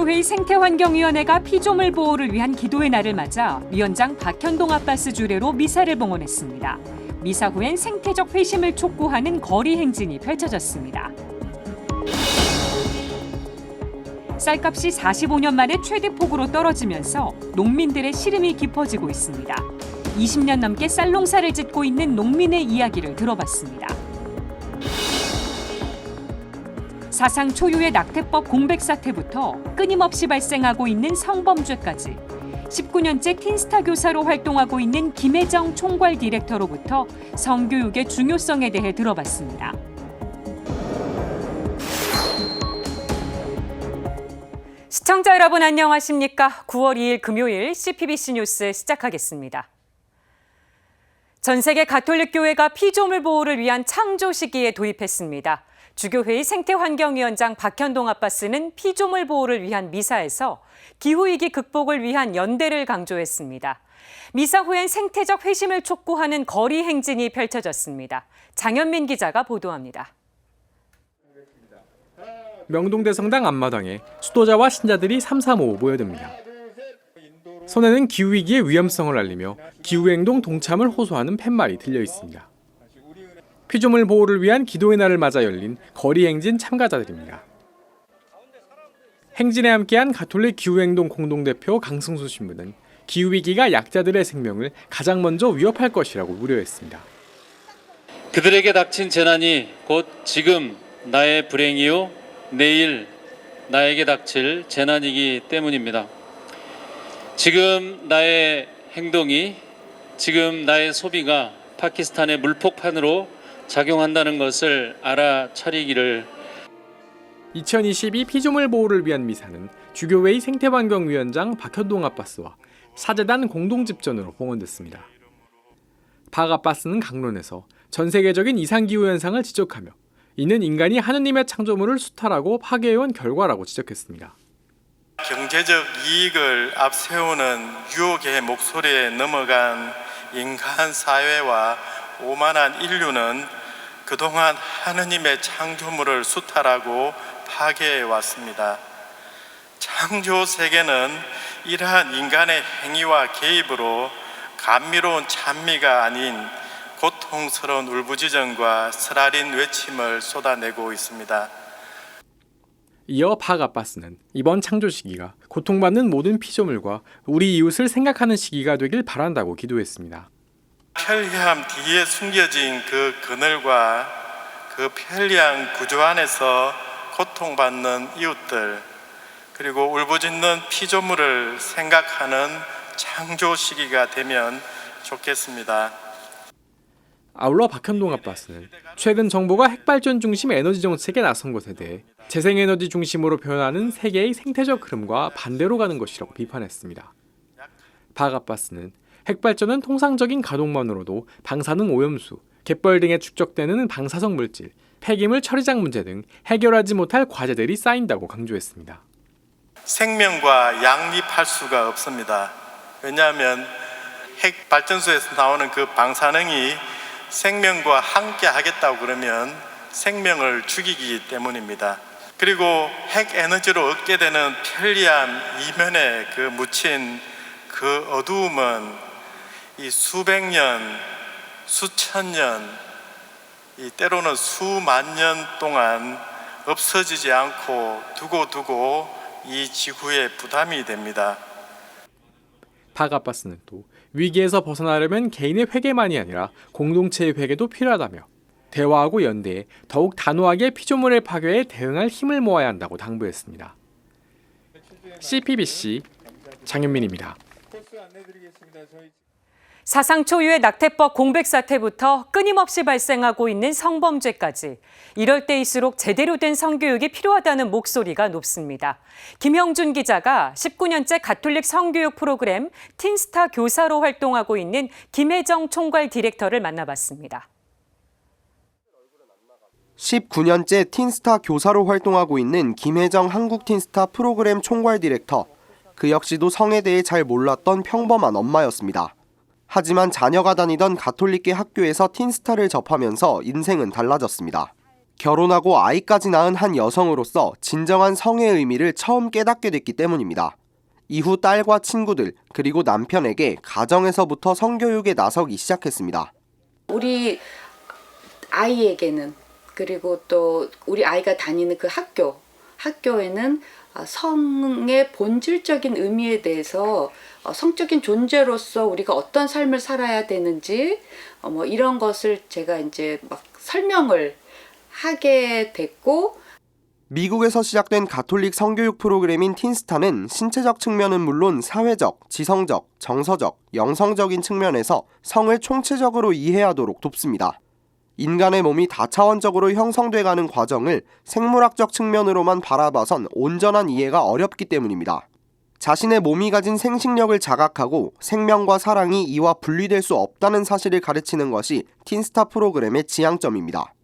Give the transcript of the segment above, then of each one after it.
주교회의 생태환경위원회가 피조물 보호를 위한 기도의 날을 맞아 위원장 박현동 아빠스 주례로 미사를 봉헌했습니다. 미사 후엔 생태적 회심을 촉구하는 거리 행진이 펼쳐졌습니다. 쌀값이 45년 만에 최대 폭으로 떨어지면서 농민들의 시름이 깊어지고 있습니다. 20년 넘게 쌀 농사를 짓고 있는 농민의 이야기를 들어봤습니다. 사상 초유의 낙태법 공백 사태부터 끊임없이 발생하고 있는 성범죄까지 19년째 틴스타 교사로 활동하고 있는 김혜정 총괄 디렉터로부터 성교육의 중요성에 대해 들어봤습니다. 시청자 여러분 안녕하십니까? 9월 2일 금요일 CPBC 뉴스 시작하겠습니다. 전 세계 가톨릭 교회가 피조물 보호를 위한 창조 시기에 도입했습니다. 주교회의 생태환경위원장 박현동 아빠스는 피조물 보호를 위한 미사에서 기후위기 극복을 위한 연대를 강조했습니다. 미사 후엔 생태적 회심을 촉구하는 거리 행진이 펼쳐졌습니다. 장현민 기자가 보도합니다. 명동대 성당 앞마당에 수도자와 신자들이 삼삼오오 모여듭니다. 손에는 기후위기의 위험성을 알리며 기후행동 동참을 호소하는 팻말이 들려 있습니다. 피조물 보호를 위한 기도의 날을 맞아 열린 거리 행진 참가자들입니다. 행진에 함께한 가톨릭 기후행동 공동대표 강승수 신부는 기후위기가 약자들의 생명을 가장 먼저 위협할 것이라고 우려했습니다. 그들에게 닥친 재난이 곧 지금 나의 불행이요 내일 나에게 닥칠 재난이기 때문입니다. 지금 나의 행동이 지금 나의 소비가 파키스탄의 물폭탄으로 작용한다는 것을 알아차리기를 2022 피조물 보호를 위한 미사는 주교회의 생태환경위원장 박현동 아빠스와 사재단 공동 집전으로 봉헌됐습니다. 박 아빠스는 강론에서 전 세계적인 이상 기후 현상을 지적하며 이는 인간이 하느님의 창조물을 수탈하고 파괴해온 결과라고 지적했습니다. 경제적 이익을 앞세우는 유혹의 목소리에 넘어간 인간 사회와 오만한 인류는 그동안 하느님의 창조물을 수탈하고 파괴해 왔습니다. 창조 세계는 이러한 인간의 행위와 개입으로 감미로운 찬미가 아닌 고통스러운 울부짖음과 쓰라린 외침을 쏟아내고 있습니다. 이어 박 아빠스는 이번 창조 시기가 고통받는 모든 피조물과 우리 이웃을 생각하는 시기가 되길 바란다고 기도했습니다. 편리함 뒤에 숨겨진 그 그늘과 그 편리한 구조 안에서 고통받는 이웃들 그리고 울부짖는 피조물을 생각하는 창조 시기가 되면 좋겠습니다. 아울러 박현동 아빠스는 최근 정부가 핵발전 중심 에너지 정책에 나선 것에 대해 재생에너지 중심으로 변하는 세계의 생태적 흐름과 반대로 가는 것이라고 비판했습니다. 박 아빠스는 핵발전은 통상적인 가동만으로도 방사능 오염수, 갯벌 등에 축적되는 방사성 물질, 폐기물 처리장 문제 등 해결하지 못할 과제들이 쌓인다고 강조했습니다. 생명과 양립할 수가 없습니다. 왜냐하면 핵 발전소에서 나오는 그 방사능이 생명과 함께 하겠다고 그러면 생명을 죽이기 때문입니다. 그리고 핵 에너지로 얻게 되는 편리함 이면에 그 묻힌 그 어두움은 이 수백 년, 수천 년, 이 때로는 수만 년 동안 없어지지 않고 두고 두고 이 지구에 부담이 됩니다. 박 아빠스는 또 위기에서 벗어나려면 개인의 회개만이 아니라 공동체의 회개도 필요하다며 대화하고 연대해 더욱 단호하게 피조물의 파괴에 대응할 힘을 모아야 한다고 당부했습니다. CPBC 장윤민입니다. 사상 초유의 낙태법 공백 사태부터 끊임없이 발생하고 있는 성범죄까지 이럴 때일수록 제대로 된 성교육이 필요하다는 목소리가 높습니다. 김형준 기자가 19년째 가톨릭 성교육 프로그램 틴스타 교사로 활동하고 있는 김혜정 총괄 디렉터를 만나봤습니다. 19년째 틴스타 교사로 활동하고 있는 김혜정 한국 틴스타 프로그램 총괄 디렉터. 그 역시도 성에 대해 잘 몰랐던 평범한 엄마였습니다. 하지만 자녀가 다니던 가톨릭계 학교에서 틴스타를 접하면서 인생은 달라졌습니다. 결혼하고 아이까지 낳은 한 여성으로서 진정한 성의 의미를 처음 깨닫게 됐기 때문입니다. 이후 딸과 친구들 그리고 남편에게 가정에서부터 성교육에 나서기 시작했습니다. 우리 아이에게는 그리고 또 우리 아이가 다니는 그 학교 학교에는 아, 성의 본질적인 의미에 대해서 어, 성적인 존재로서 우리가 어떤 삶을 살아야 되는지 어, 뭐 이런 것을 제가 이제 막 설명을 하게 됐고 미국에서 시작된 가톨릭 성교육 프로그램인 틴스타는 신체적 측면은 물론 사회적, 지성적, 정서적, 영성적인 측면에서 성을 총체적으로 이해하도록 돕습니다. 인간의 몸이 다차원적으로 형성돼 가는 과정을 생물학적 측면으로만 바라봐선 온전한 이해가 어렵기 때문입니다. 자신의 몸이 가진 생식력을 자각하고 생명과 사랑이 이와 분리될 수 없다는 사실을 가르치는 것이 틴스타 프로그램의 지향점입니다.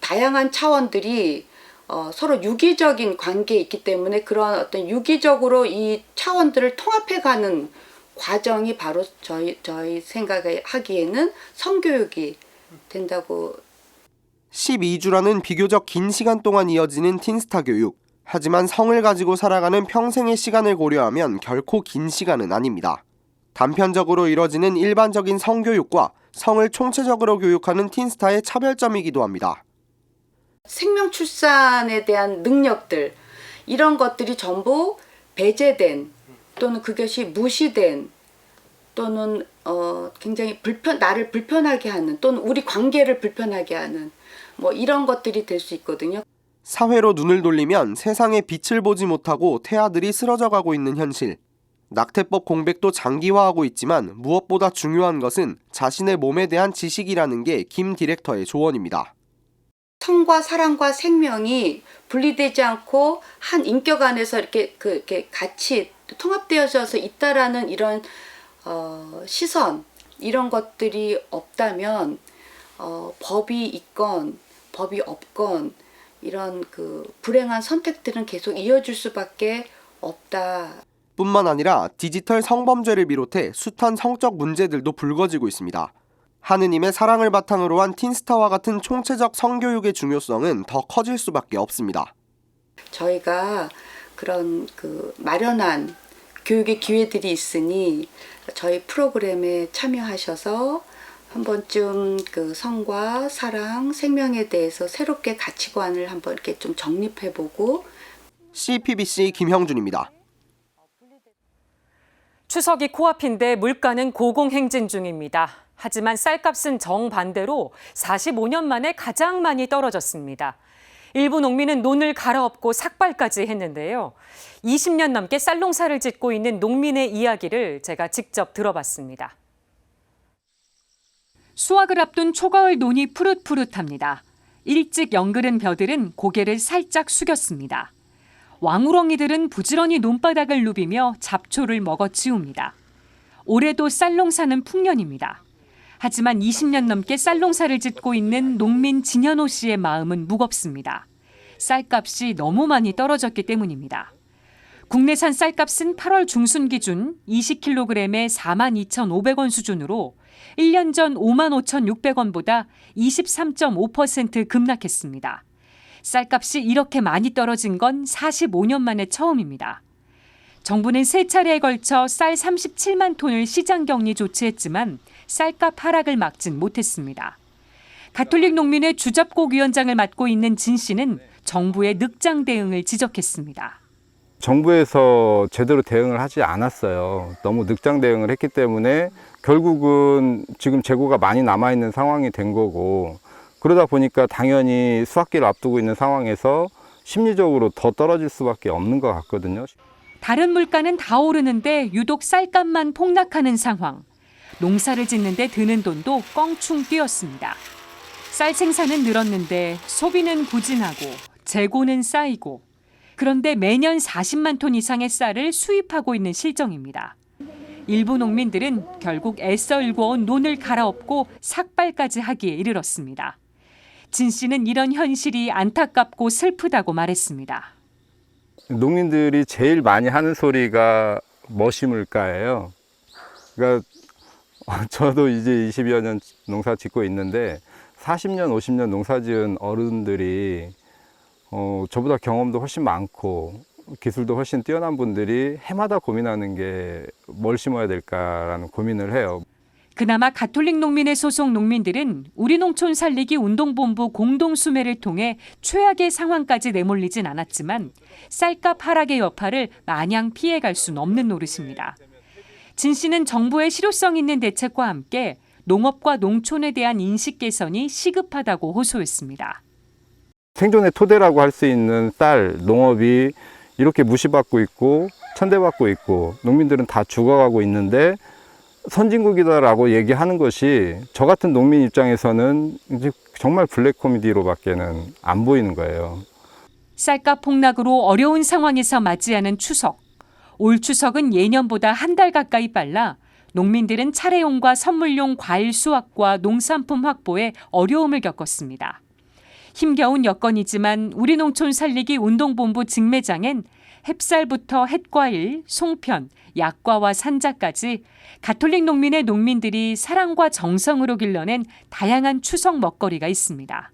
다양한 차원들이 어, 서로 유기적인 관계에 있기 때문에 그런 어떤 유기적으로 이 차원들을 통합해가는 과정이 바로 저희 저희 생각하기에는 성교육이 된다고 12주라는 비교적 긴 시간 동안 이어지는 틴스타 교육. 하지만 성을 가지고 살아가는 평생의 시간을 고려하면 결코 긴 시간은 아닙니다. 단편적으로 이뤄지는 일반적인 성교육과 성을 총체적으로 교육하는 틴스타의 차별점이기도 합니다. 생명 출산에 대한 능력들 이런 것들이 전부 배제된 또는 그것이 무시된 또는 어 굉장히 불편 나를 불편하게 하는 또는 우리 관계를 불편하게 하는 뭐 이런 것들이 될 수 있거든요. 사회로 눈을 돌리면 세상에 빛을 보지 못하고 태아들이 쓰러져 가고 있는 현실. 낙태법 공백도 장기화하고 있지만 무엇보다 중요한 것은 자신의 몸에 대한 지식이라는 게 김 디렉터의 조언입니다. 성과 사랑과 생명이 분리되지 않고 한 인격 안에서 이렇게 그 이렇게 같이 통합되어져서 있다라는 이런 어, 시선 이런 것들이 없다면 어, 법이 있건 법이 없건 이런 그 불행한 선택들은 계속 이어질 수밖에 없다. 뿐만 아니라 디지털 성범죄를 비롯해 숱한 성적 문제들도 불거지고 있습니다. 하느님의 사랑을 바탕으로 한 틴스타와 같은 총체적 성교육의 중요성은 더 커질 수밖에 없습니다. 저희가 그런 그 마련한 교육의 기회들이 있으니 저희 프로그램에 참여하셔서 한 번쯤 그 성과 사랑, 생명에 대해서 새롭게 가치관을 한번 이렇게 좀 정립해보고 CPBC 김형준입니다. 추석이 코앞인데 물가는 고공행진 중입니다. 하지만 쌀값은 정반대로 45년 만에 가장 많이 떨어졌습니다. 일부 농민은 논을 갈아엎고 삭발까지 했는데요. 20년 넘게 쌀 농사를 짓고 있는 농민의 이야기를 제가 직접 들어봤습니다. 수확을 앞둔 초가을 논이 푸릇푸릇합니다. 일찍 영그른 벼들은 고개를 살짝 숙였습니다. 왕우렁이들은 부지런히 논바닥을 누비며 잡초를 먹어치웁니다. 올해도 쌀농사는 풍년입니다. 하지만 20년 넘게 쌀농사를 짓고 있는 농민 진현호 씨의 마음은 무겁습니다. 쌀값이 너무 많이 떨어졌기 때문입니다. 국내산 쌀값은 8월 중순 기준 20kg에 42,500원 수준으로 1년 전 55,600원보다 23.5% 급락했습니다. 쌀값이 이렇게 많이 떨어진 건 45년 만에 처음입니다. 정부는 세 차례에 걸쳐 쌀 37만 톤을 시장 격리 조치했지만 쌀값 하락을 막진 못했습니다. 가톨릭 농민회 주접곡 위원장을 맡고 있는 진 씨는 정부의 늑장 대응을 지적했습니다. 정부에서 제대로 대응을 하지 않았어요. 너무 늑장 대응을 했기 때문에 결국은 지금 재고가 많이 남아 있는 상황이 된 거고 그러다 보니까 당연히 수확기를 앞두고 있는 상황에서 심리적으로 더 떨어질 수밖에 없는 것 같거든요. 다른 물가는 다 오르는데 유독 쌀값만 폭락하는 상황. 농사를 짓는데 드는 돈도 껑충 뛰었습니다. 쌀 생산은 늘었는데 소비는 부진하고 재고는 쌓이고 그런데 매년 40만 톤 이상의 쌀을 수입하고 있는 실정입니다. 일부 농민들은 결국 애써 일궈온 논을 갈아엎고 삭발까지 하기에 이르렀습니다. 진 씨는 이런 현실이 안타깝고 슬프다고 말했습니다. 농민들이 제일 많이 하는 소리가 머시물가예요. 그러니까 저도 이제 20여 년 농사 짓고 있는데 40년, 50년 농사 지은 어른들이 어, 저보다 경험도 훨씬 많고 기술도 훨씬 뛰어난 분들이 해마다 고민하는 게 뭘 심어야 될까라는 고민을 해요. 그나마 가톨릭 농민의 소속 농민들은 우리 농촌 살리기 운동본부 공동 수매를 통해 최악의 상황까지 내몰리진 않았지만 쌀값 하락의 여파를 마냥 피해갈 순 없는 노릇입니다. 진 씨는 정부의 실효성 있는 대책과 함께 농업과 농촌에 대한 인식 개선이 시급하다고 호소했습니다. 생존의 토대라고 할 수 있는 쌀, 농업이 이렇게 무시받고 있고 천대받고 있고 농민들은 다 죽어가고 있는데 선진국이다라고 얘기하는 것이 저 같은 농민 입장에서는 정말 블랙 코미디로밖에는 안 보이는 거예요. 쌀값 폭락으로 어려운 상황에서 맞이하는 추석. 올 추석은 예년보다 한 달 가까이 빨라 농민들은 차례용과 선물용 과일 수확과 농산품 확보에 어려움을 겪었습니다. 힘겨운 여건이지만 우리 농촌 살리기 운동본부 직매장엔 햅쌀부터 햇과일, 송편, 약과와 산자까지 가톨릭 농민의 농민들이 사랑과 정성으로 길러낸 다양한 추석 먹거리가 있습니다.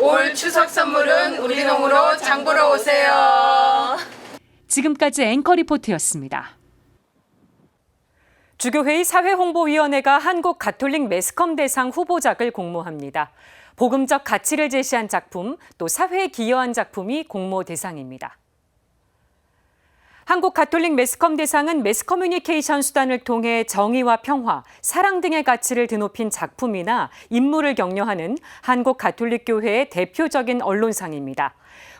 올 추석 선물은 우리 농으로 장보러 오세요. 지금까지 앵커 리포트였습니다. 주교회의 사회홍보위원회가 한국 가톨릭 매스컴 대상 후보작을 공모합니다. 복음적 가치를 제시한 작품, 또 사회에 기여한 작품이 공모 대상입니다. 한국 가톨릭 매스컴 대상은 매스커뮤니케이션 수단을 통해 정의와 평화, 사랑 등의 가치를 드높인 작품이나 인물을 격려하는 한국 가톨릭 교회의 대표적인 언론상입니다.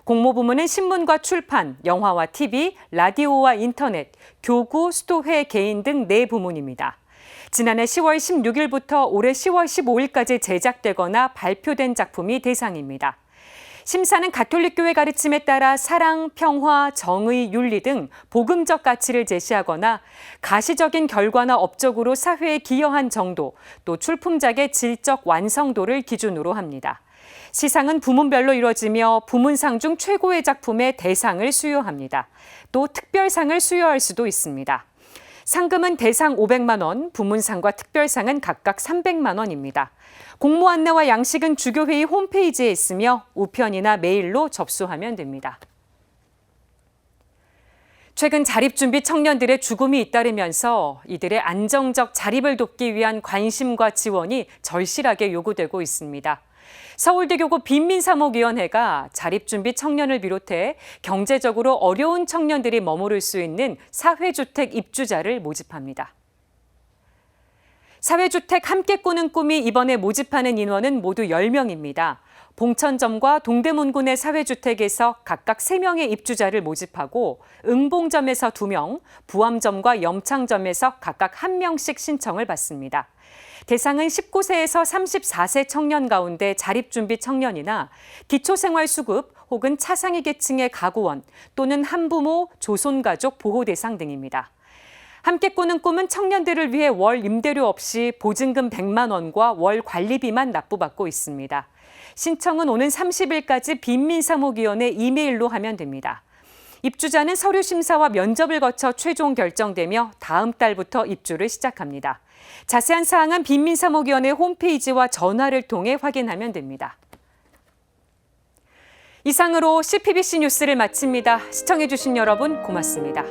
공모 부문은 신문과 출판, 영화와 TV, 라디오와 인터넷, 교구, 수도회, 개인 등 네 부문입니다. 지난해 10월 16일부터 올해 10월 15일까지 제작되거나 발표된 작품이 대상입니다. 심사는 가톨릭 교회 가르침에 따라 사랑, 평화, 정의, 윤리 등 복음적 가치를 제시하거나 가시적인 결과나 업적으로 사회에 기여한 정도, 또 출품작의 질적 완성도를 기준으로 합니다. 시상은 부문별로 이뤄지며 부문상 중 최고의 작품의 대상을 수여합니다. 또 특별상을 수여할 수도 있습니다. 상금은 대상 500만 원, 부문상과 특별상은 각각 300만 원입니다. 공모 안내와 양식은 주교회의 홈페이지에 있으며 우편이나 메일로 접수하면 됩니다. 최근 자립준비 청년들의 죽음이 잇따르면서 이들의 안정적 자립을 돕기 위한 관심과 지원이 절실하게 요구되고 있습니다. 서울대교구 빈민사목위원회가 자립준비 청년을 비롯해 경제적으로 어려운 청년들이 머무를 수 있는 사회주택 입주자를 모집합니다. 사회주택 함께 꾸는 꿈이 이번에 모집하는 인원은 모두 10명입니다. 봉천점과 동대문군의 사회주택에서 각각 3명의 입주자를 모집하고 응봉점에서 2명, 부암점과 염창점에서 각각 1명씩 신청을 받습니다. 대상은 19세에서 34세 청년 가운데 자립준비 청년이나 기초생활수급 혹은 차상위 계층의 가구원 또는 한부모 조손가족 보호 대상 등입니다. 함께 꾸는 꿈은 청년들을 위해 월 임대료 없이 보증금 100만 원과 월 관리비만 납부받고 있습니다. 신청은 오는 30일까지 빈민사목위원회 이메일로 하면 됩니다. 입주자는 서류 심사와 면접을 거쳐 최종 결정되며 다음 달부터 입주를 시작합니다. 자세한 사항은 빈민사목위원회 홈페이지와 전화를 통해 확인하면 됩니다. 이상으로 CPBC 뉴스를 마칩니다. 시청해주신 여러분 고맙습니다.